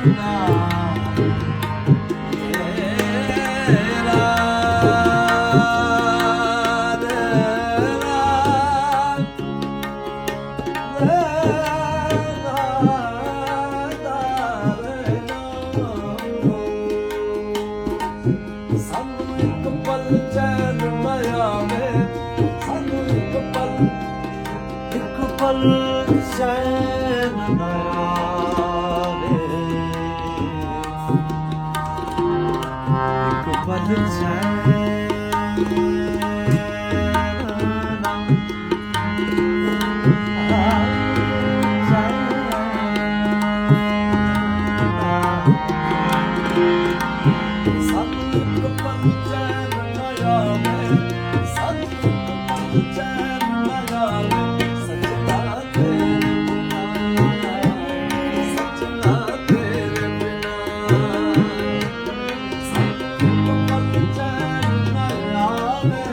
ਸਾਨੂੰ ਇੱਕ ਪਲ ਇੱਕ ਪਲ ਪਲ ਚੈਨ Satu kepanjangan ayam Amen.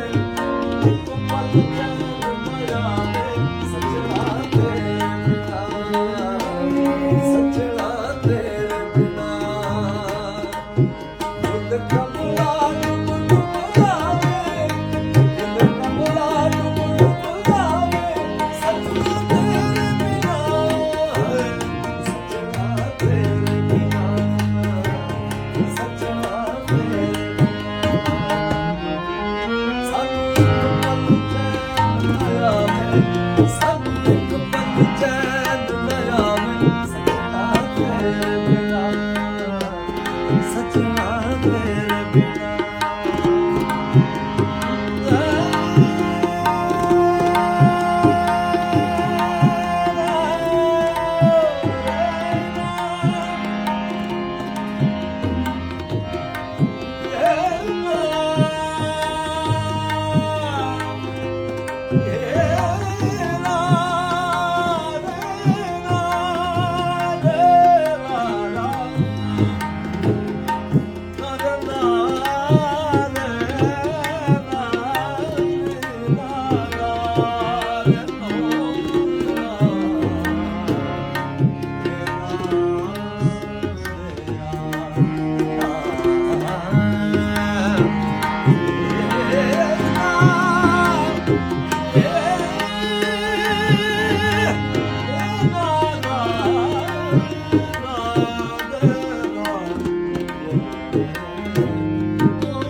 Oh.